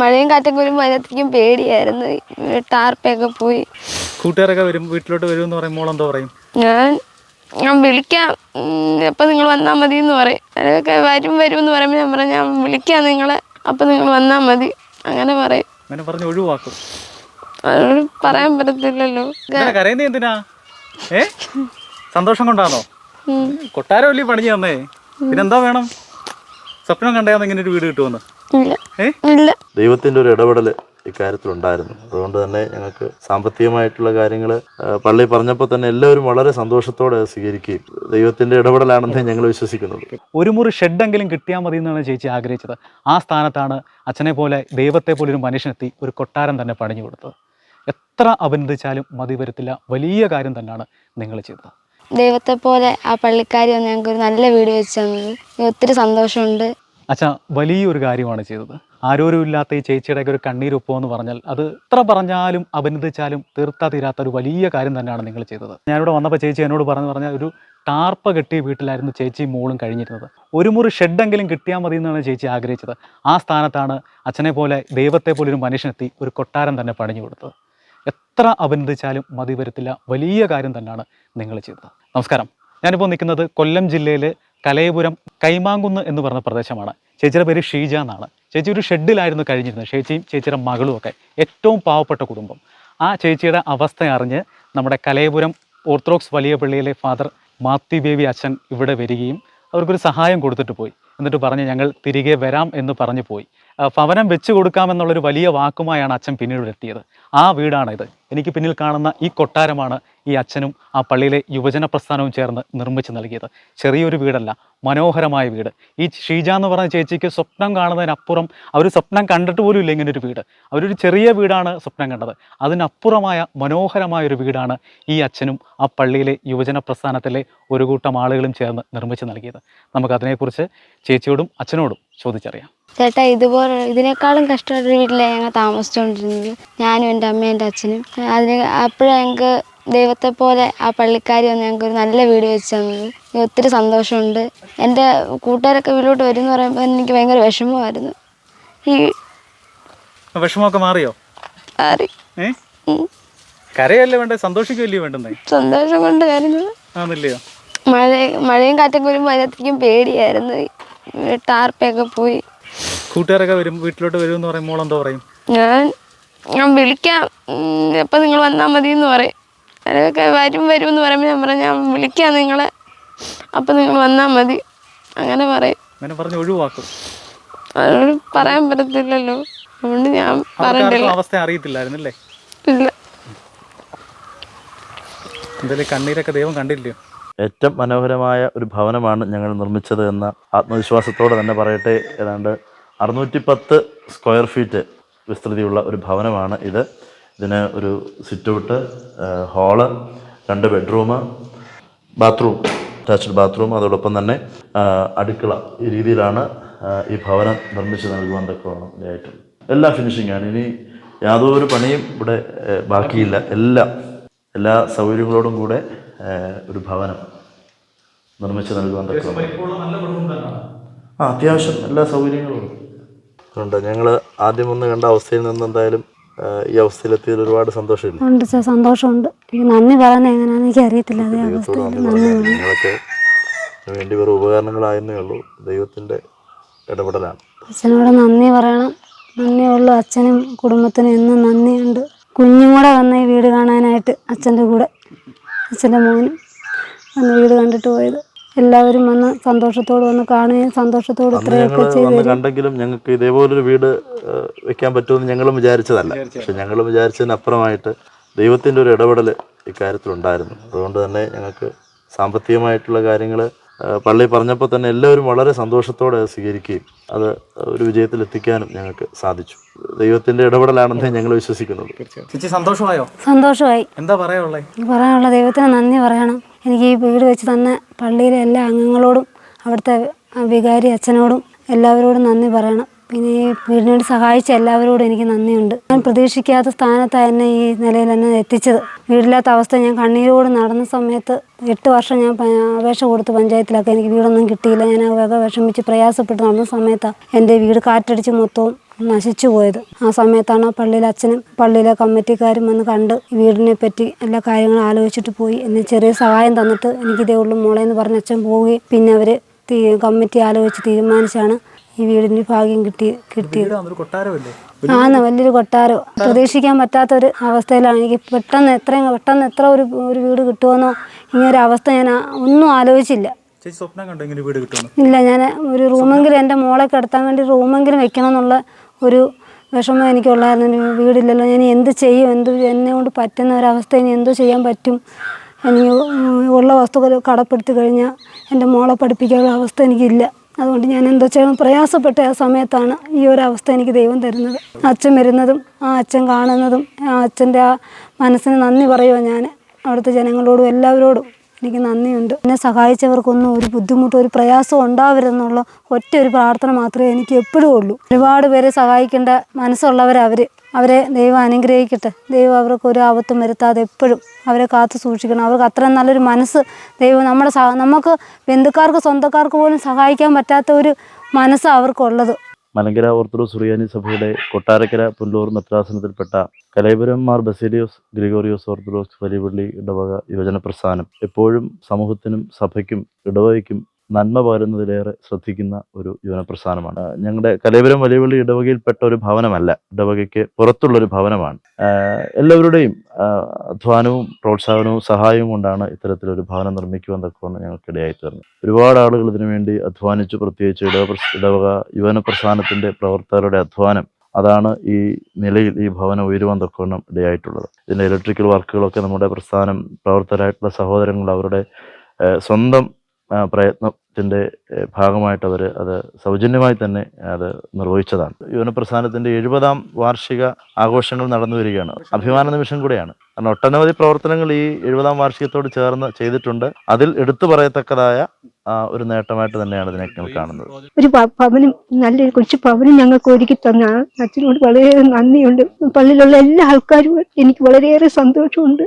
മഴയും കാറ്റൊക്കെ വരുമ്പോൾ അതിനകത്തേക്കും പേടിയായിരുന്നു. ടാർപ്പൊക്കെ പോയി. കൂട്ടുകാരൊക്കെ വരും വീട്ടിലോട്ട് വരും എന്ന് പറയുമ്പോൾ എന്താ പറയും. ഞാൻ ഞാൻ വിളിക്കാം. അപ്പം നിങ്ങൾ വന്നാൽ മതി എന്ന് പറയും. അതൊക്കെ വരും വരും എന്ന് പറയുമ്പോൾ ഞാൻ പറഞ്ഞു ഞാൻ വിളിക്കാം നിങ്ങളെ. അപ്പം നിങ്ങൾ വന്നാൽ മതി. അങ്ങനെ പറയും. അങ്ങനെ പറഞ്ഞ് ഒഴിവാക്കും. അതൊന്നും പറയാൻ പറ്റത്തില്ലല്ലോ. എന്തിനാ കരയുന്നേ എന്തിനാ? ഏ? സന്തോഷം കൊണ്ടാണോ? കൊട്ടാരമല്ലേ പണിഞ്ഞു തന്നേ? പിന്നെന്താ വേണം? സ്വപ്നം കണ്ടാന്ന് ഇങ്ങനെ ഒരു വീട് കിട്ടുമെന്ന് ദൈവത്തിന്റെ ഒരു ഇടപെടൽ ഇക്കാര്യത്തിലുണ്ടായിരുന്നു. അതുകൊണ്ട് തന്നെ ഞങ്ങൾക്ക് സാമ്പത്തികമായിട്ടുള്ള കാര്യങ്ങൾ പള്ളി പറഞ്ഞപ്പോൾ തന്നെ എല്ലാവരും വളരെ സന്തോഷത്തോടെ സ്വീകരിക്കുകയും ദൈവത്തിന്റെ ഇടപെടലാണെന്ന് ഞങ്ങൾ വിശ്വസിക്കുന്നത്. ഒരു മുറി ഷെഡെങ്കിലും കിട്ടിയാൽ മതി എന്നാണ് ചേച്ചി ആഗ്രഹിച്ചത്. ആ സ്ഥാനത്താണ് അച്ഛനെ പോലെ ദൈവത്തെ പോലെ ഒരു മനുഷ്യനെത്തി ഒരു കൊട്ടാരം തന്നെ പണിഞ്ഞു കൊടുത്തത്. എത്ര അഭിനന്ദിച്ചാലും മതി വരത്തില്ല. വലിയ കാര്യം തന്നെയാണ് നിങ്ങൾ ചെയ്തത്. ദൈവത്തെ പോലെ ആ പള്ളിക്കാരി വന്ന് ഞങ്ങൾക്ക് ഒരു നല്ല വീട് വെച്ച് തന്നത്. ഒത്തിരി സന്തോഷമുണ്ട്. അച്ഛാ വലിയൊരു കാര്യമാണ് ചെയ്തത്. ആരോരും ഇല്ലാത്ത ഈ ചേച്ചിയുടെ ഒരു കണ്ണീരൊപ്പം എന്ന് പറഞ്ഞാൽ അത് എത്ര പറഞ്ഞാലും അഭിനന്ദിച്ചാലും തീർത്താ തീരാത്ത ഒരു വലിയ കാര്യം തന്നെയാണ് നിങ്ങൾ ചെയ്തത്. ഞാനിവിടെ വന്നപ്പോൾ ചേച്ചി എന്നോട് പറഞ്ഞു പറഞ്ഞാൽ ഒരു ടാർപ്പ കെട്ടിയ വീട്ടിലായിരുന്നു ചേച്ചി മോളും കഴിഞ്ഞിരുന്നത്. ഒരു മുറി ഷെഡെങ്കിലും കിട്ടിയാൽ മതി എന്നാണ് ചേച്ചി ആഗ്രഹിച്ചത്. ആ സ്ഥാനത്താണ് അച്ഛനെ പോലെ ദൈവത്തെ പോലെ ഒരു മനുഷ്യനെത്തി ഒരു കൊട്ടാരം തന്നെ പണിഞ്ഞു കൊടുത്തത്. എത്ര അഭിനന്ദിച്ചാലും മതി വരത്തില്ല. വലിയ കാര്യം തന്നെയാണ് നിങ്ങൾ ചെയ്തത്. നമസ്കാരം. ഞാനിപ്പോൾ നിൽക്കുന്നത് കൊല്ലം ജില്ലയിലെ കലയപുരം കൈമാങ്കുന്ന് എന്ന് പറഞ്ഞ പ്രദേശമാണ്. ചേച്ചിയുടെ പേര് ഷീജ എന്നാണ്. ചേച്ചി ഒരു ഷെഡിലായിരുന്നു കഴിഞ്ഞിരുന്നത്. ചേച്ചിയും ചേച്ചിയുടെ മകളും ഒക്കെ. ഏറ്റവും പാവപ്പെട്ട കുടുംബം. ആ ചേച്ചിയുടെ അവസ്ഥ അറിഞ്ഞ് നമ്മുടെ കലയപുരം ഓർത്തഡോക്സ് വലിയ പള്ളിയിലെ ഫാദർ മാത്യു ബേബി അച്ഛൻ ഇവിടെ വരികയും അവർക്കൊരു സഹായം കൊടുത്തിട്ട് പോയി. എന്നിട്ട് പറഞ്ഞ് ഞങ്ങൾ തിരികെ വരാം എന്ന് പറഞ്ഞു പോയി. ഭവനം വെച്ച് കൊടുക്കാമെന്നുള്ളൊരു വലിയ വാക്കുമായാണ് അച്ഛൻ പിന്നീട് ഇവിടെ എത്തിയത് ആ വീടാണിത്. എനിക്ക് പിന്നിൽ കാണുന്ന ഈ കൊട്ടാരമാണ് ഈ അച്ഛനും ആ പള്ളിയിലെ യുവജന പ്രസ്ഥാനവും ചേർന്ന് നിർമ്മിച്ച് നൽകിയത്. ചെറിയൊരു വീടല്ല മനോഹരമായ വീട്. ഈ ഷീജ എന്ന് പറഞ്ഞ ചേച്ചിക്ക് സ്വപ്നം കാണുന്നതിനപ്പുറം അവർ സ്വപ്നം കണ്ടിട്ട് പോലും ഇല്ല ഇങ്ങനെ ഒരു വീട്. അവരൊരു ചെറിയ വീടാണ് സ്വപ്നം കണ്ടത്. അതിനപ്പുറമായ മനോഹരമായ ഒരു വീടാണ് ഈ അച്ഛനും ആ പള്ളിയിലെ യുവജന പ്രസ്ഥാനത്തിലെ ഒരു കൂട്ടം ആളുകളും ചേർന്ന് നിർമ്മിച്ച് നൽകിയത്. നമുക്കതിനെക്കുറിച്ച് ചേച്ചിയോടും അച്ഛനോടും ചോദിച്ചറിയാം. ചേട്ടാ ഇതുപോലെ ഇതിനേക്കാളും കഷ്ടപ്പെട്ടൊരു വീട്ടിലാണ് ഞങ്ങൾ താമസിച്ചുകൊണ്ടിരുന്നത് ഞാനും എന്റെ അമ്മയും എന്റെ അച്ഛനും. അതിന് അപ്പോഴാണ് ഞങ്ങൾക്ക് ദൈവത്തെ പോലെ ആ പള്ളിക്കാരി വന്ന് ഞങ്ങൾക്ക് ഒരു നല്ല വീട് വെച്ച് തന്നത്. ഒത്തിരി സന്തോഷമുണ്ട്. എന്റെ കൂട്ടുകാരൊക്കെ വീട്ടിലോട്ട് വരും എന്ന് പറയുമ്പോൾ എനിക്ക് ഭയങ്കര വിഷമമായിരുന്നു. ഈ വിഷമമൊക്കെ മാറിയോ? മാറി. കരയല്ലേ വേണ്ട? സന്തോഷിക്കുമല്ലേ വേണ്ടേ സന്തോഷം കൊണ്ട് ആന്നില്ലയോ മഴ മഴയും കാറ്റൊക്കെ വരുമ്പോൾ അതിനകത്തേക്കും പേടിയായിരുന്നു. ടാർപ്പയൊക്കെ ടാർപ്പൊക്കെ പോയി. കൂട്ടുകാരൊക്കെ വരും വീട്ടിലോട്ട് വരും എന്ന് പറയുമ്പോൾ എന്താ പറയും. ഞാൻ ഞാൻ വിളിക്കാം. ഉം, നിങ്ങൾ വന്നാൽ മതി എന്ന് പറയും. വരും വരും എന്ന് പറയുമ്പോൾ ഞാൻ പറയാം ഞാൻ വിളിക്കാം നിങ്ങളെ. അപ്പം നിങ്ങൾ വന്നാൽ മതി. അങ്ങനെ പറയും. അങ്ങനെ പറഞ്ഞ് ഒഴിവാക്കും. അവരോട് പറയാൻ പറ്റത്തില്ലല്ലോ. അതുകൊണ്ട് ഞാൻ പറഞ്ഞില്ല അവസ്ഥ അറിയത്തില്ലായിരുന്നല്ലേ ഇല്ല. എന്തായാലും കണ്ണീരൊക്കെ ദൈവം കണ്ടില്ലയോ? ഏറ്റവും മനോഹരമായ ഒരു ഭവനമാണ് ഞങ്ങൾ നിർമ്മിച്ചത് എന്ന ആത്മവിശ്വാസത്തോടെ തന്നെ പറയട്ടെ ഏതാണ്ട് അറുന്നൂറ്റി പത്ത് സ്ക്വയർ ഫീറ്റ് വിസ്തൃതിയുള്ള ഒരു ഭവനമാണ് ഇത്. ഇതിന് ഒരു സിറ്റൗട്ട് ഹാൾ രണ്ട് ബെഡ്റൂം ബാത്റൂം അറ്റാച്ച്ഡ് ബാത്റൂം അതോടൊപ്പം തന്നെ അടുക്കള ഈ രീതിയിലാണ് ഈ ഭവനം നിർമ്മിച്ച് നൽകുവാൻ തക്കവണ്ണം ഇതായിട്ട് എല്ലാ ഫിനിഷിങ്ങാണ് ഇനി യാതൊരു പണിയും ഇവിടെ ബാക്കിയില്ല. എല്ലാം എല്ലാ സൗകര്യങ്ങളോടും കൂടെ ഒരു ഭവനം നിർമ്മിച്ച് നൽകുവാൻ തക്കവണ്ണം ആ അത്യാവശ്യം എല്ലാ സൗകര്യങ്ങളും ഉണ്ട്. ഞങ്ങൾ ആദ്യം ഒന്ന് കണ്ട അവസ്ഥയിൽ നിന്ന് എന്തായാലും ഈ അവസ്ഥയിലെത്തിയതിൽ ഒരുപാട് സന്തോഷമുണ്ട് ഉണ്ട് സാർ സന്തോഷമുണ്ട്. എനിക്ക് നന്ദി പറയുന്നത് എങ്ങനെയാണെന്ന് എനിക്ക് അറിയത്തില്ല. അതേ അവസ്ഥയിൽ നന്ദി പറഞ്ഞു വേണ്ടി വെറും ഉപകരണങ്ങളായെന്നേ ഉള്ളൂ. ദൈവത്തിന്റെ ഇടപെടലാണ്. അച്ഛനോട് നന്ദി പറയണം. നന്ദിയുള്ളൂ അച്ഛനും കുടുംബത്തിനും എന്നും നന്ദിയുണ്ട്. കുഞ്ഞും കൂടെ വന്ന ഈ വീട് കാണാനായിട്ട് അച്ഛന്റെ കൂടെ അച്ഛന്റെ മോനും വന്ന് വീട് കണ്ടിട്ട് പോയത്. എല്ലാവരും വന്ന് സന്തോഷത്തോട് വന്ന് കാണുകയും സന്തോഷത്തോട് അന്ന് ഇത്രയൊക്കെ ഞങ്ങൾ ചെയ്തു വന്ന് കണ്ടെങ്കിലും ഞങ്ങൾക്ക് ഇതേപോലൊരു വീട് വെക്കാൻ പറ്റുമെന്ന് ഞങ്ങൾ വിചാരിച്ചതല്ല. പക്ഷെ ഞങ്ങൾ വിചാരിച്ചതിനപ്പുറമായിട്ട് ദൈവത്തിന്റെ ഒരു ഇടപെടൽ ഇക്കാര്യത്തിലുണ്ടായിരുന്നു. അതുകൊണ്ട് തന്നെ ഞങ്ങൾക്ക് സാമ്പത്തികമായിട്ടുള്ള കാര്യങ്ങൾ പള്ളി പറഞ്ഞപ്പോൾ തന്നെ എല്ലാവരും വളരെ സന്തോഷത്തോടെ അത് സ്വീകരിക്കുകയും അത് ഒരു വിജയത്തിൽ എത്തിക്കാനും ഞങ്ങൾക്ക് സാധിച്ചു. ദൈവത്തിന്റെ ഇടപെടലാണെന്ന് ഞങ്ങൾ വിശ്വസിക്കുന്നത് ചേച്ചി സന്തോഷമായോ? സന്തോഷമായി. എന്താ പറയാനുള്ളത് പറയാനുള്ള ദൈവത്തിന് നന്ദി പറയണം. എനിക്ക് ഈ വീട് വെച്ച് തന്ന പള്ളിയിലെ എല്ലാ അംഗങ്ങളോടും അവിടുത്തെ വികാരി അച്ഛനോടും എല്ലാവരോടും നന്ദി പറയണം. പിന്നെ ഈ വീടിന് വേണ്ടി സഹായിച്ച എല്ലാവരോടും എനിക്ക് നന്ദിയുണ്ട്. ഞാൻ പ്രതീക്ഷിക്കാത്ത സ്ഥാനത്താണ് എന്നെ ഈ നിലയിൽ എന്നെ എത്തിച്ചത്. വീടില്ലാത്ത അവസ്ഥ ഞാൻ കണ്ണീരോട് നടന്ന സമയത്ത് എട്ട് വർഷം ഞാൻ അപേക്ഷ കൊടുത്ത് പഞ്ചായത്തിലൊക്കെ. എനിക്ക് വീടൊന്നും കിട്ടിയില്ല. ഞാൻ വക വിഷമിച്ച് പ്രയാസപ്പെട്ട് നടന്ന സമയത്താണ് എന്റെ വീട് കാറ്റടിച്ച് മൊത്തവും നശിച്ചു പോയത് ആ സമയത്താണ് പള്ളിയിലെ അച്ഛനും പള്ളിയിലെ കമ്മിറ്റിക്കാരും വന്ന് കണ്ട് വീടിനെ പറ്റി എല്ലാ കാര്യങ്ങളും ആലോചിച്ചിട്ട് പോയി. എന്നെ ചെറിയ സഹായം തന്നിട്ട് എനിക്കിതേ ഉള്ളൂ മോളെ എന്ന് പറഞ്ഞ അച്ഛൻ പോവുകയും പിന്നെ അവർ കമ്മിറ്റി ആലോചിച്ച് തീരുമാനിച്ചാണ് ഈ വീടിന് ഭാഗ്യം കിട്ടി കിട്ടിയത്. ആന്ന് വലിയൊരു കൊട്ടാരോ. പ്രതീക്ഷിക്കാൻ പറ്റാത്ത ഒരു അവസ്ഥയിലാണ്. എനിക്ക് പെട്ടെന്ന് എത്രയും പെട്ടെന്ന് എത്ര ഒരു ഒരു വീട് കിട്ടുമെന്നോ ഇങ്ങനൊരു അവസ്ഥ ഞാൻ ഒന്നും ആലോചിച്ചില്ല. ഇല്ല ഞാൻ ഒരു റൂമെങ്കിലും എന്റെ മോളെ കിടത്താൻ വേണ്ടി റൂമെങ്കിലും വെക്കണം എന്നുള്ള ഒരു വിഷമം എനിക്കുള്ളായിരുന്നു. വീടില്ലല്ലോ. ഞാൻ എന്ത് ചെയ്യും? എന്ത് എന്നെ കൊണ്ട് പറ്റുന്ന ഒരവസ്ഥ ഇനി എന്തോ ചെയ്യാൻ പറ്റും? എനിക്ക് ഉള്ള വസ്തുക്കൾ കടപ്പെടുത്തി കഴിഞ്ഞാൽ എന്റെ മോളെ പഠിപ്പിക്കാനുള്ള അവസ്ഥ എനിക്കില്ല. അതുകൊണ്ട് ഞാൻ എന്തോ ചെയ്യണം പ്രയാസപ്പെട്ട ആ സമയത്താണ് ഈ ഒരു അവസ്ഥ എനിക്ക് ദൈവം തരുന്നത്. അച്ഛൻ വരുന്നതും ആ അച്ഛൻ കാണുന്നതും ആ അച്ഛന്റെ ആ മനസ്സിന് നന്ദി പറയുമോ ഞാൻ അവിടുത്തെ ജനങ്ങളോടും എല്ലാവരോടും. എനിക്ക് നന്ദിയുണ്ട്. എന്നെ സഹായിച്ചവർക്കൊന്നും ഒരു ബുദ്ധിമുട്ടോ ഒരു പ്രയാസവും ഉണ്ടാവരുതെന്നുള്ള ഒറ്റ ഒരു പ്രാർത്ഥന മാത്രമേ എനിക്ക് എപ്പോഴും ഉള്ളൂ. ഒരുപാട് പേരെ സഹായിക്കേണ്ട മനസ്സുള്ളവരവർ അവരെ. ദൈവം അനുഗ്രഹിക്കട്ടെ. ദൈവം അവർക്ക് ഒരു ആപത്തും വരുത്താതെ എപ്പോഴും അവരെ കാത്തു സൂക്ഷിക്കണം. അവർക്ക് അത്രയും നല്ലൊരു മനസ്സ് ദൈവം നമ്മുടെ നമുക്ക് ബന്ധുക്കാർക്ക് സ്വന്തക്കാർക്ക് പോലും സഹായിക്കാൻ പറ്റാത്ത ഒരു മനസ്സ് അവർക്കുള്ളത്. മലങ്കര ഓർത്തഡോക്സ് സുറിയാനി സഭയുടെ കൊട്ടാരക്കര പുല്ലൂർ മെത്രാസനത്തിൽപ്പെട്ട കലൈപുരം മാർ ബസേലിയോസ് ഗ്രിഗോറിയോസ് ഓർത്തഡോക്സ് വലിയപള്ളി ഇടവക യുവജന പ്രസ്ഥാനം. എപ്പോഴും സമൂഹത്തിനും സഭയ്ക്കും ഇടവകയ്ക്കും നന്മ പകരുന്നതിലേറെ ശ്രദ്ധിക്കുന്ന ഒരു യുവന പ്രസ്ഥാനമാണ് ആ, ഞങ്ങളുടെ കലൈപുരം വലിയപള്ളി ഇടവകയിൽപ്പെട്ട ഒരു ഭവനമല്ല ഇടവകയ്ക്ക് പുറത്തുള്ള ഒരു ഭവനമാണ് എല്ലാവരുടെയും അധ്വാനവും പ്രോത്സാഹനവും സഹായവും കൊണ്ടാണ് ഇത്തരത്തിലൊരു ഭവനം നിർമ്മിക്കുവാൻ തക്കവണ്ണം ഞങ്ങൾക്കിടയായി തീർന്നത്. ഒരുപാട് ആളുകൾ ഇതിനുവേണ്ടി അധ്വാനിച്ചു പ്രത്യേകിച്ച് ഇടവ ഇടവക യുവന പ്രസ്ഥാനത്തിന്റെ പ്രവർത്തകരുടെ അധ്വാനം അതാണ് ഈ നിലയിൽ ഈ ഭവനം ഉയരുവാൻ തക്കവണ്ണം ഇടയായിട്ടുള്ളത്. ഇതിന്റെ ഇലക്ട്രിക്കൽ വർക്കുകളൊക്കെ നമ്മുടെ പ്രസ്ഥാനം പ്രവർത്തകരായിട്ടുള്ള സഹോദരങ്ങൾ അവരുടെ സ്വന്തം ആ, ഏഹ്, ഭാഗമായിട്ട് അവർ അത് സൗജന്യമായി തന്നെ അത് നിർവഹിച്ചതാണ്. യുവനപ്രസ്ഥാനത്തിന്റെ എഴുപതാം വാർഷിക ആഘോഷങ്ങൾ നടന്നു വരികയാണ്. അഭിമാന നിമിഷം കൂടെയാണ്. കാരണം ഒട്ടനവധി പ്രവർത്തനങ്ങൾ ഈ എഴുപതാം വാർഷികത്തോട് ചേർന്ന് ചെയ്തിട്ടുണ്ട്. അതിൽ എടുത്തു പറയത്തക്കതായ ഒരു നേട്ടമായിട്ട് തന്നെയാണ് ഇതിനെ ഞങ്ങൾ കാണുന്നത്. ഒരു ഭവനം നല്ലൊരു കൊച്ചു ഭവനം ഞങ്ങൾക്ക് ഒരുക്കി തന്ന അച്ഛനോട് വളരെയേറെ നന്ദിയുണ്ട്. പള്ളിയിലുള്ള എല്ലാ ആൾക്കാരും എനിക്ക് വളരെയേറെ സന്തോഷമുണ്ട്.